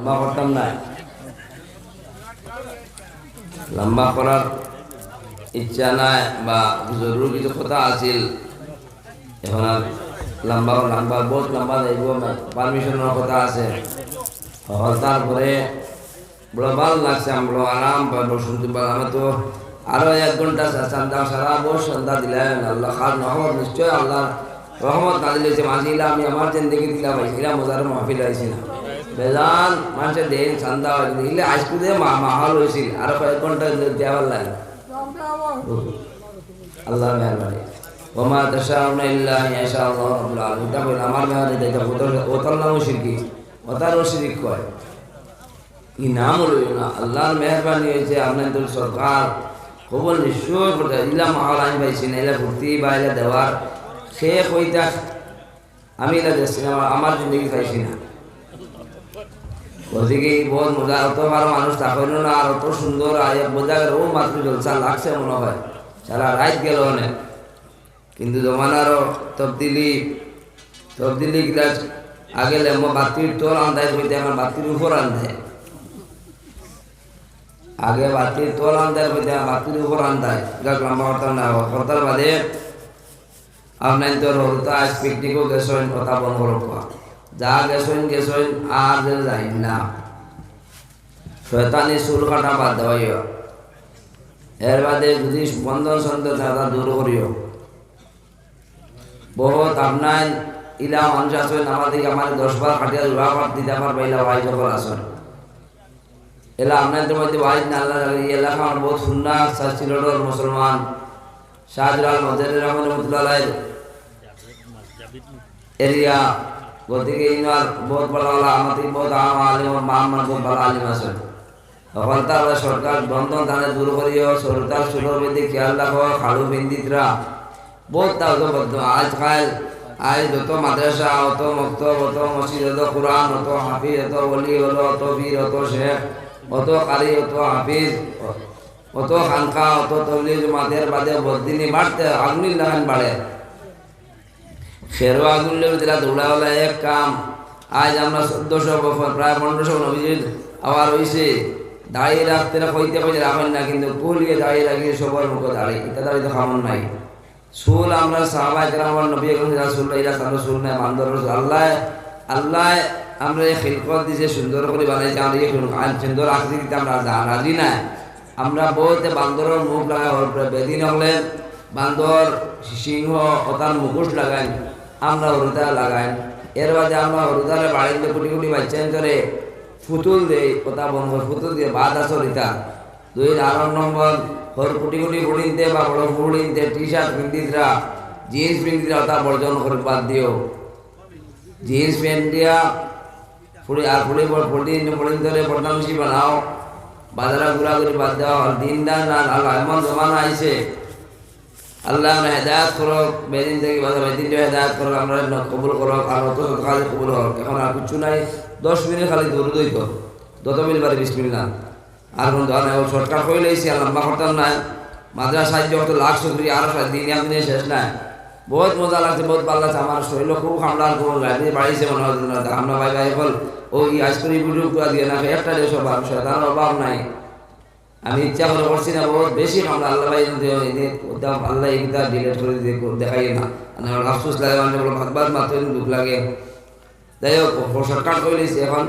লম্বা করতাম না লম্বা করার ইচ্ছা নাই বা কিছু কথা আছিল। এখন আর লম্বা লম্বা, বহুত লম্বা যাইব পারমিশনের কথা আছে। তারপরে বড় ভালো লাগছে আরাম পাবো, শুনতে পারলাম তো আরও এক ঘণ্টা সারা দিলেন আল্লাহ খান রহমত নিশ্চয় আল্লাহ রহমত না দিলে মাঝিলা আমি আমার জিন্দগি দিলা পাইছি এরা মজার মাহফিল আইছি মা মাহাল হয়েছিল আরও কয়েক ঘণ্টা দেওয়ার লাগে। আল্লাহ মেহরবানি। ওমা তশাউনা ইল্লা ইয়াশা আল্লাহ রাব্বুল আলামিন। তা বলে আমার মেহরবানি দেইতা ওতর নামও শিরকি ওতারও শিরিক কয়? কি নাম রইল না আল্লাহর মেহরবানি হয়েছে আপনাদের সরকার। খবর নিশ্চয় করতে ইলা মাহাল আমি পাইছি না এলা ভর্তি বা এলা দেওয়ার। সে কইতা আমি এটা দেখছি না আমার- আমার জিন্দগি পাইছি না। ওদিকে বহুত মজা, অত ভালো মানুষ থাকেন না, আর অত সুন্দর আয় বোঝা গেল ও মাত্র জলসা লাগছে মনে হয়। সারা রাত গেল অনেক কিন্তু জমানারও তবদিলি তবদিলি গিলা আগে লেম্ব বাতির তোর আন্দায় কইতে এখন বাতির উপর আন্দায় আগে বাতির তোর আন্দায় এখন বাতির উপর আন্দায় যাক, লম্বা কথা না, কথার বাদে আপনার তোর হরতা আজ পিকনিকও গেছেন কথা বন্ধ করবা যা গেছেন গেছেন, আর যাই না। শয়তানি চুল কাটা বাদ এর বাদে যদি বন্ধন সন্ধন দাদা দূর করিও। বহুত আপনার ইলা মানুষ আছেন আমাদের আমার দশ বার খাটিয়া জোড়া দিতে আমার বাইলা ভাই যখন আসেন এলা আপনাদের মধ্যে ভাই এলাকা আমার বহুত ছিল মুসলমান। শাহজলাল মজার এরিয়া গতিকে ইনার বহুত বড় বড় আমাদের বহুত আম আলিম মাহমান বহুত বড় আলিম আছেন তখন তার সরকার বন্ধন ধানে দূর করিও সরকার সুন্দর বেদি খেয়াল রাখো, খালু বিন্দিতরা। বহুত তাও তো বদ্ধ। আজকাল আজ যত মাদ্রাসা, অত মক্তব, অত মসজিদ, অত কোরআন, অত হাফিজ, অত অলি হলো অত বীর অত শেখ, অত কারি, অত হাফিজ অত খানকা, অত তবলিগ, মাদের বাদে বদিনী বাড়তে, আগুনি লাগান বাড়ে। ফেরো আগুন দিলা দৌড়াওয়ালা এক কাম। আজ আমরা চোদ্দশো বছর, প্রায় পনেরোশো অভিজিৎ আবার হয়েছে দাঁড়িয়ে রাখতে না কইতে কইতে রাখেন না, কিন্তু কুলিয়ে দাঁড়িয়ে রাখিয়ে সবার মুখে দাঁড়িয়ে এটা দাঁড়িয়ে তো খামন নাই। সুল আমরা সাহাবাই আমার নবী সুল ইরা সামনে সুল নাই বান্দর আল্লাহ আল্লাহ আমরা এই খিলকত দিছে, সুন্দর করে বানাইছে, আমরা এই সুন্দর আকৃতিতে আমরা রাজি না আমরা বহুত বান্দরের মুখ লাগাই বেদিন হলে বান্দর সিংহ ও তার মুখোশ লাগাই আমরা হরুদা লাগাই। এর বাদে আমরা হরুদারে বাড়িতে কুটি কুটি বাচ্চান করে ফুতুল দেই, ওটা বন্ধ ফুতুল দিয়ে বাদ আসো রিতা দুই আরও নম্বর, হর কুটি কুটি ফুড়িনতে বা বড় ফুড়িনতে টি শার্ট পিন্দিতরা জিন্স পিন্দিতরা ওটা বর্জন করে বাদ দিও। জিন্স প্যান্ট দিয়া ফুড়ি আর ফুড়ি ফুড়ি ফুড়িন ধরে মিশি বানাও বাজারে ঘোরাঘুরি বাদ দেওয়া দিন দান আর এমন জমানা আইছে। আল্লাহ আমরা হেদায়ত করো বেদিন থেকে বাজার বেদিন হেদায়ত করো আমরা কবুল করো আর অত কাজে কবুল হোক এখন আর কিছু নাই, দশ মিনিট খালি দৌড় দই তো যত মিল পারে বিশ মিনিট না। আর কোনো ধর নাই সরকার কই লাইছি আর লম্বা করতাম নাই মাদ্রাস সাহায্য কত লাখ শুক্রি আরও দিন দিনে শেষ নাই। বহুত মজা লাগছে, বহুত ভালো লাগছে। আমার শরীর খুব আর খুব লাইব্রেরি বাড়িছে মনে হয় আমরা ভাই ভাই বল, ও ই আইসক্রিম ভিডিও করে দিয়ে না একটা দেশ অভাব তার অভাব নাই। আমি ইচ্ছা করে করছি না, বহুত বেশি আমরা আল্লাহ আল্লাহ ডিলেট করে দেখাই না। আমার আফসোস লাগে অনেক ভাত ভাত মাত্র দুঃখ লাগে। যাই হোক সরকার করে এখন।